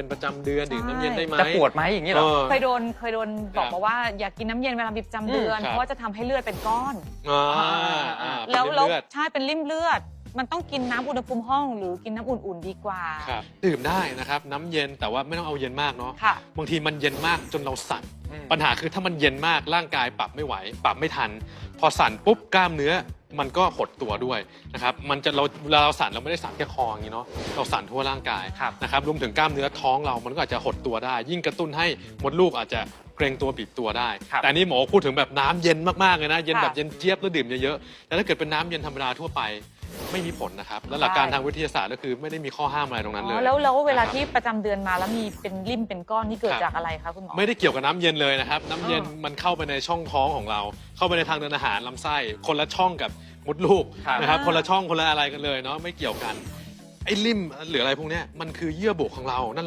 เป็นประจำเดือนดื่มน้ำเย็นได้ไหมจะปวดไหมอย่างนี้เหรอ อ เคยโดนเคยโดนบอกครับมาว่าอย่ากินน้ำเย็นเวลามีประจำเดือน อืมครับ เพราะว่าจะทำให้เลือดเป็นก้อน อ่าอ่าแล้วเป็นแล้วเลือดใช่เป็นริ่มเลือด มันต้องกินน้ำอุณหภูมิห้อง หรือกินน้ำอุ่นๆดีกว่า ครับดื่มได้นะครับ น้ำเย็นแต่ว่าไม่ต้องเอาเย็นมากเนาะค่ะ บางทีมันเย็นมากจนเราสั่น อืม ปัญหาคือถ้ามันเย็นมากร่างกายปรับไม่ไหว ปรับไม่ทัน พอสั่นปุ๊บกล้ามเนื้อ มันก็หดตัวด้วยนะครับ มันจะเราเวลาเราสั่นเราไม่ได้สั่นแค่คออย่างนี้เนาะ เราสั่นทั่วร่างกายครับนะครับรวมถึงกล้ามเนื้อท้องเรา มันก็อาจจะหดตัวได้ ยิ่งกระตุ้นให้มดลูกอาจจะเกรงตัวบีบตัวได้ ครับแต่อันนี่หมอพูดถึงแบบน้ำเย็นมากๆเลยนะ เย็นค่ะแบบเย็นเจี๊ยบแล้วดื่มเยอะๆ แต่ถ้าเกิดเป็นน้ำเย็นธรรมดาทั่วไป ไม่มีผลนะครับ และหลักการทางวิทยาศาสตร์ก็คือไม่ได้มีข้อห้ามอะไรตรงนั้นเลอ๋ยอแล้วแล้วเวลานะครับที่ประจำเดือนมาแล้วมีเป็นริ่มเป็นก้อนนี่เกิดครับจากอะไรคะคุณหมอไม่ได้เกี่ยวกับน้ำเย็นเลยนะครับน้ำเย็นอ๋อมันเข้าไปในช่องท้องของเรา เข้าไปในทางเดินอาหารลำไส้คนละช่องกับมดลูกครับนะครับอ่าคนละช่องคนละอะไรกันเลยเนาะไม่เกี่ยวกันไอ้ลิ่มหรืออะไรพวกเนี้ยมันคือเยื่อบุของเรานั่นแหละ